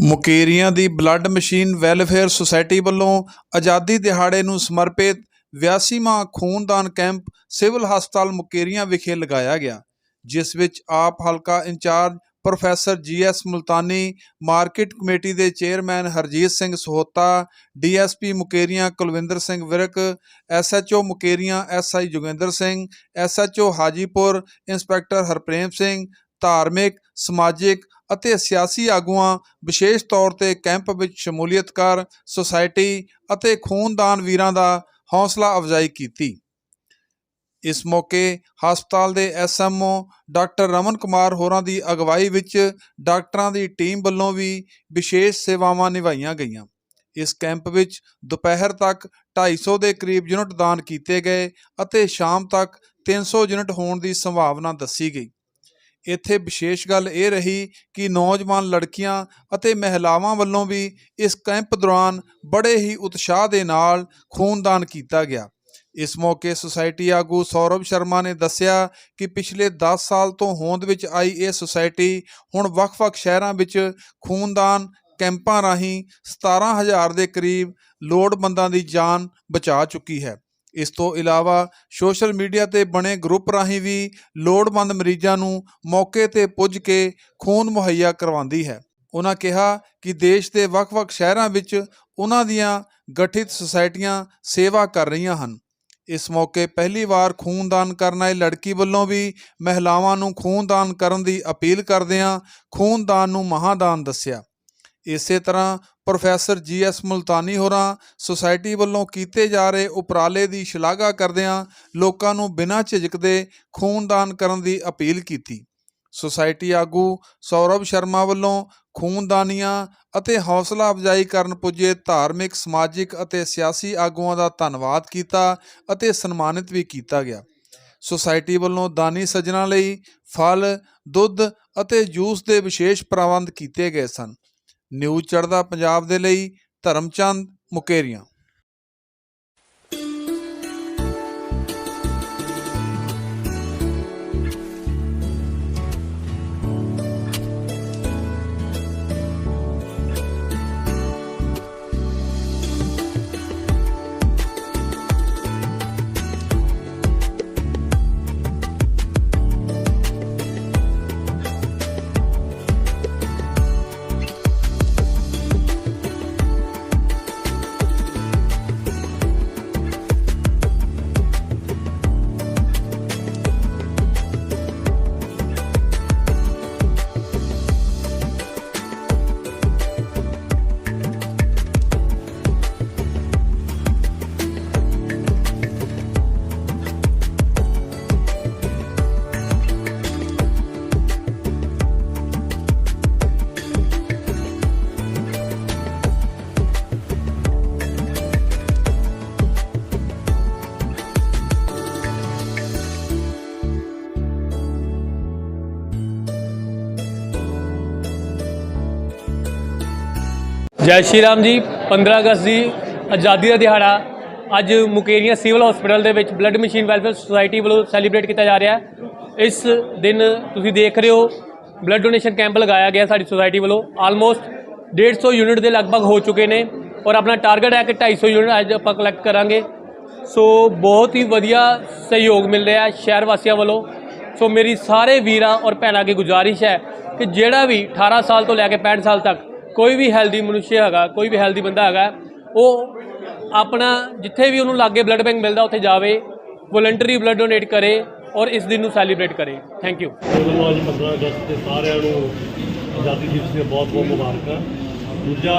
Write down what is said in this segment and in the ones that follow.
ਮੁਕੇਰੀਆਂ ਦੀ blood machine welfare society ਵੱਲੋਂ ਆਜ਼ਾਦੀ ਦਿਹਾੜੇ ਨੂੰ ਸਮਰਪਿਤ 82ਵਾਂ ਖੂਨਦਾਨ ਕੈਂਪ ਸਿਵਲ ਹਸਪਤਾਲ ਮੁਕੇਰੀਆਂ ਵਿਖੇ ਲਗਾਇਆ ਗਿਆ, ਜਿਸ ਵਿੱਚ ਆਪ ਹਲਕਾ in charge professor GS Multani, market committee ਦੇ chairman Harjeet Singh Sahota DSP Mukerian Kulwinder Singh Virk SHO Mukerian SI Joginder Singh SHO Hajipur, inspector Harprem Singh ਧਾਰਮਿਕ, ਸਮਾਜਿਕ ਅਤੇ ਸਿਆਸੀ ਆਗੂਆਂ ਵਿਸ਼ੇਸ਼ ਤੌਰ ਤੇ ਕੈਂਪ ਵਿੱਚ ਸ਼ਮੂਲੀਅਤਕਾਰ ਸੁਸਾਇਟੀ ਅਤੇ ਖੂਨਦਾਨ ਵੀਰਾਂ ਦਾ ਹੌਸਲਾ ਅਫਜ਼ਾਈ ਕੀਤੀ। ਇਸ ਮੌਕੇ ਹਸਪਤਾਲ ਦੇ ਐਸਐਮਓ ਡਾਕਟਰ ਰਮਨ ਕੁਮਾਰ ਹੋਰਾਂ ਦੀ ਅਗਵਾਈ ਵਿੱਚ ਡਾਕਟਰਾਂ ਦੀ ਟੀਮ ਵੱਲੋਂ ਵੀ ਵਿਸ਼ੇਸ਼ ਸੇਵਾਵਾਂ ਨਿਭਾਈਆਂ ਗਈਆਂ। ਇਸ ਕੈਂਪ ਵਿੱਚ ਦੁਪਹਿਰ ਤੱਕ 250 ਦੇ ਕਰੀਬ ਯੂਨਿਟ ਦਾਨ ਕੀਤੇ ਗਏ ਅਤੇ ਸ਼ਾਮ ਤੱਕ 300 ਯੂਨਿਟ ਹੋਣ ਦੀ ਸੰਭਾਵਨਾ ਦੱਸੀ ਗਈ। ਇੱਥੇ ਵਿਸ਼ੇਸ਼ ਗੱਲ ਇਹ ਰਹੀ ਕਿ ਨੌਜਵਾਨ ਲੜਕੀਆਂ ਅਤੇ ਮਹਿਲਾਵਾਂ ਵੱਲੋਂ ਵੀ ਇਸ ਕੈਂਪ ਦੌਰਾਨ ਬੜੇ ਹੀ ਉਤਸ਼ਾਹ ਦੇ ਨਾਲ ਖੂਨਦਾਨ ਕੀਤਾ ਗਿਆ। ਇਸ ਮੌਕੇ ਸੁਸਾਇਟੀ ਆਗੂ ਸੌਰਵ ਸ਼ਰਮਾ ਨੇ ਦੱਸਿਆ ਕਿ ਪਿਛਲੇ 10 ਸਾਲ ਤੋਂ ਹੋਂਦ ਵਿੱਚ ਆਈ ਇਹ ਸੁਸਾਇਟੀ ਹੁਣ ਵੱਖ-ਵੱਖ ਸ਼ਹਿਰਾਂ ਵਿੱਚ ਖੂਨਦਾਨ ਕੈਂਪਾਂ ਰਾਹੀਂ 17000 ਦੇ ਕਰੀਬ ਲੋੜਵੰਦਾਂ ਦੀ ਜਾਨ ਬਚਾ ਚੁੱਕੀ ਹੈ। ਇਸ ਤੋਂ ਇਲਾਵਾ ਸੋਸ਼ਲ ਮੀਡੀਆ ਤੇ ਬਣੇ ਗਰੁੱਪ ਰਾਹੀਂ ਵੀ ਲੋੜਵੰਦ ਮਰੀਜ਼ਾਂ ਨੂੰ ਮੌਕੇ ਤੇ ਪੁੱਜ ਕੇ ਖੂਨ ਮੁਹੱਈਆ ਕਰਵਾਉਂਦੀ ਹੈ। ਉਹਨਾਂ ਕਿਹਾ ਕਿ ਦੇਸ਼ ਦੇ ਵੱਖ-ਵੱਖ ਸ਼ਹਿਰਾਂ ਵਿੱਚ ਉਹਨਾਂ ਦੀਆਂ ਗਠਿਤ ਸੁਸਾਇਟੀਆਂ ਸੇਵਾ ਕਰ ਰਹੀਆਂ ਹਨ। ਇਸ ਮੌਕੇ ਪਹਿਲੀ ਵਾਰ ਖੂਨਦਾਨ ਕਰਨ ਆਏ ਲੜਕੀ ਵੱਲੋਂ ਵੀ ਮਹਿਲਾਵਾਂ ਨੂੰ ਖੂਨਦਾਨ ਕਰਨ ਦੀ ਅਪੀਲ ਕਰਦਿਆਂ ਖੂਨਦਾਨ ਨੂੰ ਮਹਾਦਾਨ ਦੱਸਿਆ। ਇਸੇ ਤਰ੍ਹਾਂ ਪ੍ਰੋਫੈਸਰ ਜੀ ਜੀਐਸ ਮੁਲਤਾਨੀ ਹੋਰਾਂ ਸੁਸਾਇਟੀ ਵੱਲੋਂ ਕੀਤੇ ਜਾ ਰਹੇ ਉਪਰਾਲੇ ਦੀ ਸ਼ਲਾਘਾ ਕਰਦਿਆਂ ਲੋਕਾਂ ਨੂੰ ਬਿਨਾਂ ਝਿਜਕ ਦੇ ਖੂਨਦਾਨ ਕਰਨ ਦੀ ਅਪੀਲ ਕੀਤੀ। ਸੁਸਾਇਟੀ ਆਗੂ ਸੌਰਵ ਸ਼ਰਮਾ ਵੱਲੋਂ ਖੂਨਦਾਨੀਆਂ ਅਤੇ ਹੌਸਲਾ ਅਫਜ਼ਾਈ ਕਰਨ ਪੁੱਜੇ ਧਾਰਮਿਕ, ਸਮਾਜਿਕ ਅਤੇ ਸਿਆਸੀ ਆਗੂਆਂ ਦਾ ਧੰਨਵਾਦ ਕੀਤਾ ਅਤੇ ਸਨਮਾਨਿਤ ਵੀ ਕੀਤਾ ਗਿਆ। ਸੁਸਾਇਟੀ ਵੱਲੋਂ ਦਾਨੀ ਸੱਜਣਾ ਲਈ ਫਲ, ਦੁੱਧ ਅਤੇ ਜੂਸ ਦੇ ਵਿਸ਼ੇਸ਼ ਪ੍ਰਬੰਧ ਕੀਤੇ ਗਏ ਸਨ। ਨਿਊਜ਼ ਚੜ੍ਹਦਾ ਪੰਜਾਬ ਦੇ ਲਈ ਧਰਮਚੰਦ ਮੁਕੇਰੀਆਂ। ਜੈ ਸ਼੍ਰੀ ਰਾਮ ਜੀ 15 ਅਗਸਤ ਦੀ ਆਜ਼ਾਦੀ ਦਾ ਦਿਹਾੜਾ। ਅੱਜ ਮੁਕੇਰੀਆਂ ਸਿਵਲ ਹਸਪੀਟਲ ਦੇ ਵਿੱਚ ਬਲੱਡ ਮਸ਼ੀਨ ਵੈਲਫੇਅਰ ਸੁਸਾਇਟੀ ਵੱਲੋਂ ਸੈਲੀਬ੍ਰੇਟ ਕੀਤਾ ਜਾ ਰਿਹਾ ਹੈ। ਇਸ ਦਿਨ ਤੁਸੀਂ ਦੇਖ ਰਹੇ ਹੋ, ਬਲੱਡ ਡੋਨੇਸ਼ਨ ਕੈਂਪ ਲਗਾਇਆ ਗਿਆ ਸਾਡੀ ਸੁਸਾਇਟੀ ਵੱਲੋਂ। ਆਲਮੋਸਟ 150 ਯੂਨਿਟ ਦੇ ਲਗਭਗ ਹੋ ਚੁੱਕੇ ਨੇ ਔਰ ਆਪਣਾ ਟਾਰਗੇਟ ਹੈ ਕਿ 250 ਯੂਨਿਟ ਅੱਜ ਆਪਾਂ ਕਲੈਕਟ ਕਰਾਂਗੇ। ਸੋ ਬਹੁਤ ਹੀ ਵਧੀਆ ਸਹਿਯੋਗ ਮਿਲ ਰਿਹਾ ਸ਼ਹਿਰ ਵਾਸੀਆਂ ਵੱਲੋਂ। ਸੋ ਮੇਰੀ ਸਾਰੇ ਵੀਰਾਂ ਔਰ ਭੈਣਾਂ ਅੱਗੇ ਗੁਜ਼ਾਰਿਸ਼ ਹੈ ਕਿ ਜਿਹੜਾ ਵੀ 18 ਸਾਲ ਤੋਂ ਲੈ ਕੇ 65 ਸਾਲ ਤੱਕ ਕੋਈ ਵੀ ਹੈਲਦੀ ਮਨੁੱਖ ਹੈਗਾ, ਕੋਈ ਵੀ ਹੈਲਦੀ ਬੰਦਾ ਹੈਗਾ, ਉਹ ਆਪਣਾ ਜਿੱਥੇ ਵੀ ਉਹਨੂੰ ਲਾਗੇ ਬਲੱਡ ਬੈਂਕ ਮਿਲਦਾ, ਉੱਥੇ ਜਾਵੇ ਵੋਲੰਟਰੀ ਬਲੱਡ ਡੋਨੇਟ ਕਰੇ ਔਰ ਇਸ ਦਿਨ ਨੂੰ ਸੈਲੀਬ੍ਰੇਟ ਕਰੇ। ਥੈਂਕ ਯੂ ਵੱਲੋਂ ਅੱਜ 15 ਅਗਸਤ ਤੇ ਸਾਰਿਆਂ ਨੂੰ ਆਜ਼ਾਦੀ ਦਿਵਸ ਦੀਆਂ ਬਹੁਤ ਬਹੁਤ ਮੁਬਾਰਕਾਂ। ਦੂਜਾ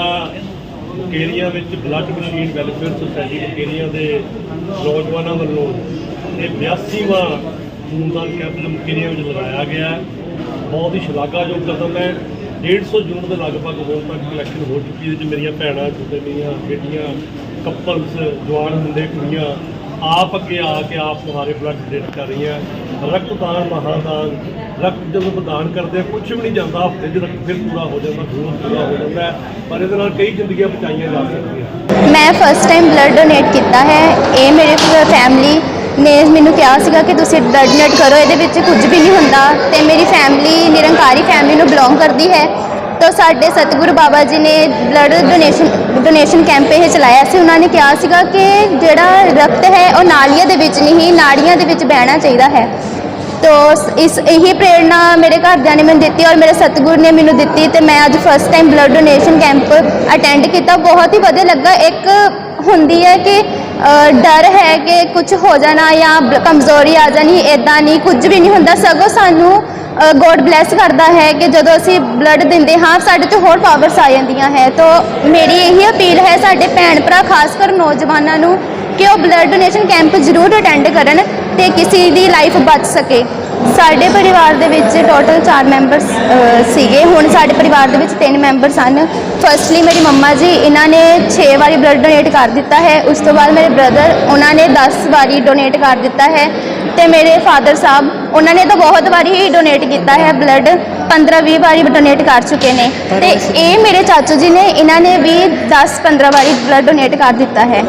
ਮੁਕੇਰੀਆਂ ਵਿੱਚ blood machine welfare society Mukerian ਦੇ ਨੌਜਵਾਨਾਂ ਵੱਲੋਂ ਇਹ 82ਵਾਂ ਖੂਨਦਾਨ ਕੈਂਪ ਜੋ ਵਿੱਚ ਲਗਾਇਆ ਗਿਆ ਬਹੁਤ ਹੀ ਸ਼ਲਾਘਾਯੋਗ ਕਦਮ ਹੈ। 150 ਜੂਨ ਦੇ ਲਗਭਗ ਹੁਣ ਤੱਕ ਕਲੈਕਸ਼ਨ ਹੋ ਚੁੱਕੀ ਹੈ ਜਿਹਦੇ 'ਚ ਮੇਰੀਆਂ ਭੈਣਾਂ ਕੁੜੀਆਂ ਬੇਟੀਆਂ ਕਪਲਸ ਜਵਾਨ ਮੁੰਡੇ, ਕੁੜੀਆਂ, ਆਪ ਅੱਗੇ ਆ ਕੇ ਆਪ ਤੁਹਾਰੇ ਬਲੱਡ ਡੋਨੇਟ ਕਰ ਰਹੀਆਂ। ਰਕਤਦਾਨ, ਮਹਾਦਾਨ, ਰਕਤ ਜਦੋਂ ਪ੍ਰਦਾਨ ਕਰਦੇ ਆ ਕੁਝ ਵੀ ਨਹੀਂ ਜਾਂਦਾ, ਹਫ਼ਤੇ 'ਚ ਰਕਤ ਫਿਰ ਪੂਰਾ ਹੋ ਜਾਂਦਾ ਖੂਨ ਪੂਰਾ ਹੋ ਜਾਂਦਾ ਪਰ ਇਹਦੇ ਨਾਲ ਕਈ ਜ਼ਿੰਦਗੀਆਂ ਬਚਾਈਆਂ ਜਾ ਸਕਦੀਆਂ। ਮੈਂ ਫਸਟ ਟਾਈਮ ਬਲੱਡ ਡੋਨੇਟ ਕੀਤਾ ਹੈ, ਇਹ ਮੇਰੇ ਫੈਮਿਲੀ ਨੇ ਮੈਨੂੰ ਕਿਹਾ ਸੀਗਾ ਕਿ ਤੁਸੀਂ ਬਲੱਡ ਡੋਨੇਟ ਕਰੋ, ਇਹਦੇ ਵਿੱਚ ਕੁਝ ਵੀ ਨਹੀਂ ਹੁੰਦਾ ਤੇ ਮੇਰੀ ਫੈਮਿਲੀ ਨਿਰੰਕਾਰੀ ਫੈਮਿਲੀ ਨੂੰ ਬਿਲੋਂਗ ਕਰਦੀ ਹੈ। ਤਾਂ ਸਾਡੇ ਸਤਿਗੁਰੂ ਬਾਬਾ ਜੀ ਨੇ ਬਲੱਡ ਡੋਨੇਸ਼ਨ ਡੋਨੇਸ਼ਨ ਕੈਂਪ ਇਹ ਚਲਾਇਆ ਸੀ। ਉਹਨਾਂ ਨੇ ਕਿਹਾ ਸੀਗਾ ਕਿ ਜਿਹੜਾ ਰਕਤ ਹੈ, ਉਹ ਨਾਲੀਆਂ ਦੇ ਵਿੱਚ ਨਹੀਂ, ਨਾੜੀਆਂ ਦੇ ਵਿੱਚ ਬਹਿਣਾ ਚਾਹੀਦਾ ਹੈ। ਤੋ ਇਸ, ਇਹੀ ਪ੍ਰੇਰਣਾ ਮੇਰੇ ਘਰਦਿਆਂ ਨੇ ਮੈਨੂੰ ਦਿੱਤੀ ਔਰ ਮੇਰੇ ਸਤਿਗੁਰ ਨੇ ਮੈਨੂੰ ਦਿੱਤੀ ਤੇ ਮੈਂ ਅੱਜ first time blood donation camp attend ਕੀਤਾ। ਬਹੁਤ ਹੀ ਵਧੀਆ ਲੱਗਾ। ਇੱਕ ਹੁੰਦੀ ਹੈ ਕਿ ਡਰ ਹੈ ਕਿ ਕੁਝ ਹੋ ਜਾਣਾ ਜਾਂ ਕਮਜ਼ੋਰੀ ਆ ਜਾਣੀ ਇਦਾਂ ਨਹੀਂ, ਕੁਝ ਵੀ ਨਹੀਂ ਹੁੰਦਾ। ਸਗੋਂ ਸਾਨੂੰ ਗੋਡ ਬlesਸ ਕਰਦਾ ਹੈ ਕਿ ਜਦੋਂ ਅਸੀਂ ਬਲੱਡ ਦਿੰਦੇ ਹਾਂ, ਸਾਡੇ 'ਚ ਹੋਰ ਪਾਵਰਸ ਆ ਜਾਂਦੀਆਂ ਹੈ। ਤਾਂ ਮੇਰੀ ਇਹੀ ਅਪੀਲ ਹੈ, ਸਾਡੇ ਭੈਣ ਭਰਾ, ਖਾਸ ਕਰ ਨੌਜਵਾਨਾਂ ਨੂੰ, ਕਿ ਉਹ ਬਲੱਡ ਡੋਨੇਸ਼ਨ ਕੈਂਪ ਜ਼ਰੂਰ ਅਟੈਂਡ ਕਰਨ ਤੇ ਕਿਸੇ ਦੀ ਲਾਈਫ ਬਚ ਸਕੇ। ਸਾਡੇ ਪਰਿਵਾਰ ਦੇ ਵਿੱਚ ਟੋਟਲ 4 ਮੈਂਬਰਸ ਸੀਗੇ। ਹੁਣ ਸਾਡੇ ਪਰਿਵਾਰ ਦੇ ਵਿੱਚ 3 ਮੈਂਬਰ ਸਨ। ਫਸਟਲੀ ਮੇਰੀ ਮੰਮਾ ਜੀ, ਇਹਨਾਂ ਨੇ 6 ਵਾਰੀ ਬਲੱਡ ਡੋਨੇਟ ਕਰ ਦਿੱਤਾ ਹੈ। ਉਸ ਤੋਂ ਬਾਅਦ ਮੇਰੇ ਬ੍ਰਦਰ ਉਹਨਾਂ ਨੇ 10 ਵਾਰੀ ਡੋਨੇਟ ਕਰ ਦਿੱਤਾ ਹੈ। ਤੇ ਮੇਰੇ ਫਾਦਰ ਸਾਹਿਬ, ਉਹਨਾਂ ਨੇ ਤਾਂ ਬਹੁਤ ਵਾਰੀ ਹੀ ਡੋਨੇਟ ਕੀਤਾ ਹੈ ਬਲੱਡ 15-20 ਵਾਰੀ ਡੋਨੇਟ ਕਰ ਚੁੱਕੇ ਨੇ। ਤੇ ਇਹ ਮੇਰੇ ਚਾਚੂ ਜੀ ਨੇ, ਇਹਨਾਂ ਨੇ ਵੀ 10-15 ਵਾਰੀ ਬਲੱਡ ਡੋਨੇਟ ਕਰ ਦਿੱਤਾ ਹੈ।